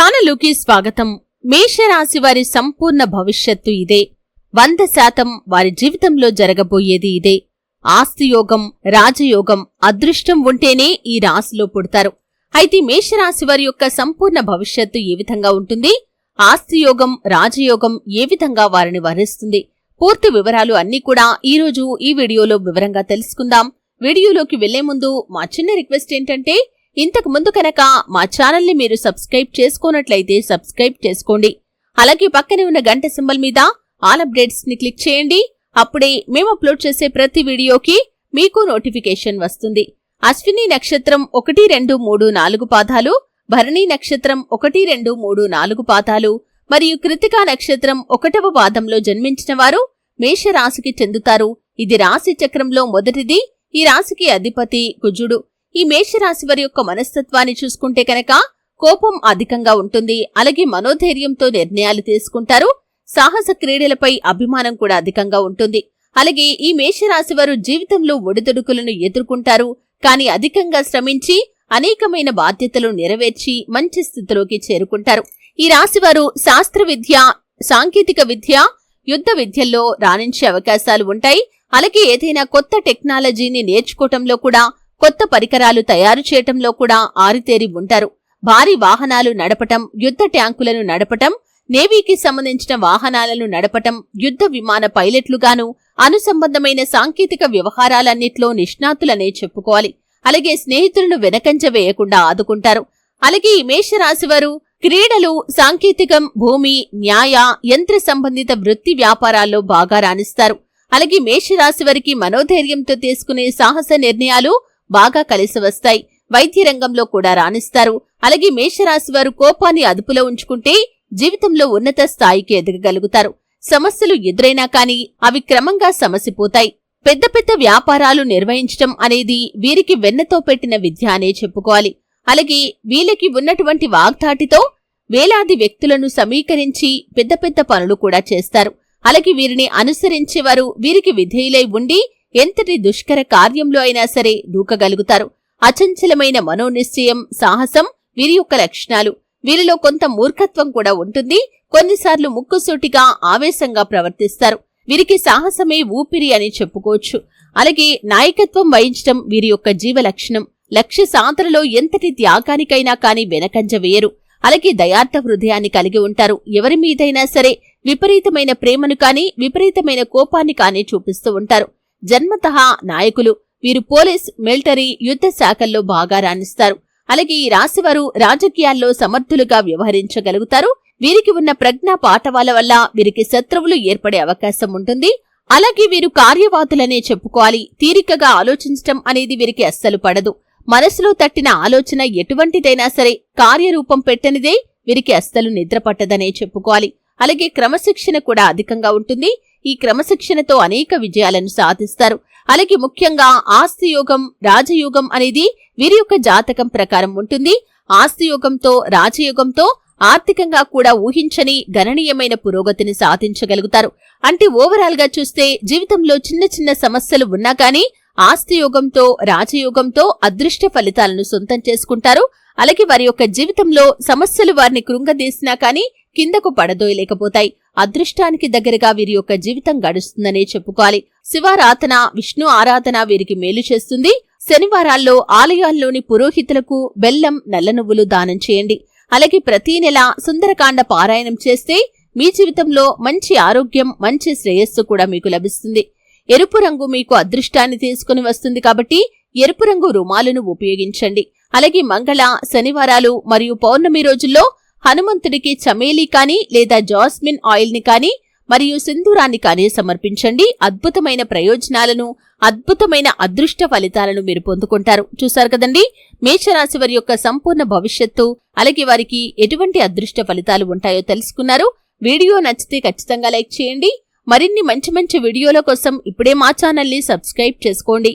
ఛానలుకి స్వాగతం. మేషరాశి వారి సంపూర్ణ భవిష్యత్తు ఇదే. వంద శాతం వారి జీవితంలో జరగబోయేది ఇదే. ఆస్తియోగం రాజయోగం అదృష్టం ఉంటేనే ఈ రాశిలో పుడతారు. అయితే మేషరాశి వారి యొక్క సంపూర్ణ భవిష్యత్తు ఏ విధంగా ఉంటుంది? ఆస్తియోగం రాజయోగం ఏ విధంగా వారిని వరిస్తుంది? పూర్తి వివరాలు అన్నీ కూడా ఈ రోజు ఈ వీడియోలో వివరంగా తెలుసుకుందాం. వీడియోలోకి వెళ్ళే ముందు మా చిన్న రిక్వెస్ట్ ఏంటంటే ఇంతకు ముందు కనుక మా ఛానల్ని మీరు సబ్స్క్రైబ్ చేసుకోనట్లయితే సబ్స్క్రైబ్ చేసుకోండి. అలాగే పక్కనే ఉన్న గంట సింబల్ మీద ఆల్ అప్డేట్స్ని క్లిక్ చేయండి. అప్పుడే మేము అప్లోడ్ చేసే ప్రతి వీడియోకి మీకు నోటిఫికేషన్ వస్తుంది. అశ్విని నక్షత్రం ఒకటి రెండు మూడు నాలుగు పాదాలు భరణి నక్షత్రం ఒకటి రెండు మూడు నాలుగు పాదాలు మరియు కృతికా నక్షత్రం ఒకటవ పాదంలో జన్మించిన వారు మేషరాశికి చెందుతారు. ఇది రాశి చక్రంలో మొదటిది. ఈ రాశికి అధిపతి కుజుడు. ఈ మేషరాశి వారి యొక్క మనస్తత్వాన్ని చూసుకుంటే కనుక కోపం అధికంగా ఉంటుంది. అలాగే మనోధైర్యంతో నిర్ణయాలు తీసుకుంటారు. సాహస క్రీడలపై అభిమానం కూడా అధికంగా ఉంటుంది. అలాగే ఈ మేషరాశి వారు జీవితంలో ఒడిదుడుకులను ఎదుర్కొంటారు. కానీ అధికంగా శ్రమించి అనేకమైన బాధ్యతలు నెరవేర్చి మంచి స్థితిలోకి చేరుకుంటారు. ఈ రాశివారు శాస్త్ర విద్య సాంకేతిక విద్య యుద్ధ విద్యల్లో రాణించే అవకాశాలు ఉంటాయి. అలాగే ఏదైనా కొత్త టెక్నాలజీని నేర్చుకోవటంలో కూడా కొత్త పరికరాలు తయారు చేయటంలో కూడా ఆరితేరి ఉంటారు. భారీ వాహనాలు నడపటం యుద్ధ ట్యాంకులను నడపటం నేవీకి సంబంధించిన వాహనాలను నడపటం యుద్ధ విమాన పైలట్లుగాను అనుసంబంధమైన సాంకేతిక వ్యవహారాలన్నిట్లో నిష్ణాతులనే చెప్పుకోవాలి. అలాగే స్నేహితులను వెనకంజ వేయకుండా ఆదుకుంటారు. అలాగే ఈ మేషరాశివారు క్రీడలు సాంకేతికం భూమి న్యాయ యంత్ర సంబంధిత వృత్తి వ్యాపారాల్లో బాగా రాణిస్తారు. అలాగే మేషరాశి వారికి మనోధైర్యంతో తీసుకునే సాహస నిర్ణయాలు బాగా కలిసి వస్తాయి. వైద్య రంగంలో కూడా రాణిస్తారు. అలాగే మేషరాశి వారు కోపాన్ని అదుపులో ఉంచుకుంటే జీవితంలో ఉన్నత స్థాయికి ఎదగగలుగుతారు. సమస్యలు ఎదురైనా కాని అవి క్రమంగా సమసిపోతాయి. పెద్ద పెద్ద వ్యాపారాలు నిర్వహించటం అనేది వీరికి వెన్నతో పెట్టిన విద్య అనే చెప్పుకోవాలి. అలాగే వీళ్ళకి ఉన్నటువంటి వాగ్దాటితో వేలాది వ్యక్తులను సమీకరించి పెద్ద పెద్ద పనులు కూడా చేస్తారు. అలాగే వీరిని అనుసరించేవారు వీరికి విధేయులై ఉండి ఎంతటి దుష్కర కార్యంలో అయినా సరే దూకగలుగుతారు. అచంచలమైన మనోనిశ్చయం సాహసం వీరి యొక్క లక్షణాలు. వీరిలో కొంత మూర్ఖత్వం కూడా ఉంటుంది. కొన్నిసార్లు ముక్కుసూటిగా ఆవేశంగా ప్రవర్తిస్తారు. వీరికి సాహసమే ఊపిరి అని చెప్పుకోవచ్చు. అలాగే నాయకత్వం వహించటం వీరి యొక్క జీవ లక్షణం లక్ష్య సాధనలో ఎంతటి త్యాగానికైనా కాని వెనకంజ వేయరు. అలాగే దయార్థ హృదయాన్ని కలిగి ఉంటారు. ఎవరి మీదైనా సరే విపరీతమైన ప్రేమను కాని విపరీతమైన కోపాన్ని కాని చూపిస్తూ ఉంటారు. జన్మతః నాయకులు. వీరు పోలీస్ మిలిటరీ యుద్ధ శాఖల్లో బాగా రాణిస్తారు. అలాగే ఈ రాశివారు రాజకీయాల్లో సమర్థులుగా వ్యవహరించగలుగుతారు. వీరికి ఉన్న ప్రజ్ఞా పాఠవాల వల్ల వీరికి శత్రువులు ఏర్పడే అవకాశం ఉంటుంది. అలాగే వీరు కార్యవాదులనే చెప్పుకోవాలి. తీరికగా ఆలోచించటం అనేది వీరికి అస్సలు పడదు. మనసులో తట్టిన ఆలోచన ఎటువంటిదైనా సరే కార్యరూపం పెట్టనిదే వీరికి అస్సలు నిద్ర పట్టదనే చెప్పుకోవాలి. అలాగే క్రమశిక్షణ కూడా అధికంగా ఉంటుంది. ఈ క్రమశిక్షణతో అనేక విజయాలను సాధిస్తారు. అలాగే ముఖ్యంగా ఆస్తి యోగం రాజయోగం అనేది వీరి యొక్క జాతకం ప్రకారం ఉంటుంది. ఆస్తి యోగంతో రాజయోగంతో ఆర్థికంగా కూడా ఊహించని గణనీయమైన పురోగతిని సాధించగలుగుతారు. అంటే ఓవరాల్గా చూస్తే జీవితంలో చిన్న చిన్న సమస్యలు ఉన్నా కానీ ఆస్తి యోగంతో రాజయోగంతో అదృష్ట ఫలితాలను సొంతం చేసుకుంటారు. అలాగే వారి యొక్క జీవితంలో సమస్యలు వారిని కృంగదీసినా కానీ కిందకు పడదోయలేకపోతాయి అదృష్టానికి దగ్గరగా వీరి యొక్క జీవితం గడుస్తుందనే చెప్పుకోవాలి. శివారాధన విష్ణు ఆరాధన వీరికి మేలు చేస్తుంది. శనివారాల్లో ఆలయాల్లోని పురోహితులకు బెల్లం నల్ల నువ్వులు దానం చేయండి. అలాగే ప్రతీ నెల సుందరకాండ పారాయణం చేస్తే మీ జీవితంలో మంచి ఆరోగ్యం మంచి శ్రేయస్సు కూడా మీకు లభిస్తుంది. ఎరుపు రంగు మీకు అదృష్టాన్ని తీసుకుని వస్తుంది కాబట్టి ఎరుపు రంగు రుమాలను ఉపయోగించండి. అలాగే మంగళ శనివారాలు మరియు పౌర్ణమి రోజుల్లో హనుమంతుడికి చమేలి కానీ లేదా జాస్మిన్ ఆయిల్ని కానీ మరియు సింధూరాన్ని కానీ సమర్పించండి. అద్భుతమైన ప్రయోజనాలను అద్భుతమైన అదృష్ట ఫలితాలను మీరు పొందుకుంటారు. చూశారు కదండి? మేషరాశి వారి యొక్క సంపూర్ణ భవిష్యత్తు అలాగే వారికి ఎటువంటి అదృష్ట ఫలితాలు ఉంటాయో తెలుసుకున్నారు. వీడియో నచ్చితే ఖచ్చితంగా లైక్ చేయండి. మరిన్ని మంచి మంచి వీడియోల కోసం ఇప్పుడే మా ఛానల్ని సబ్స్క్రైబ్ చేసుకోండి.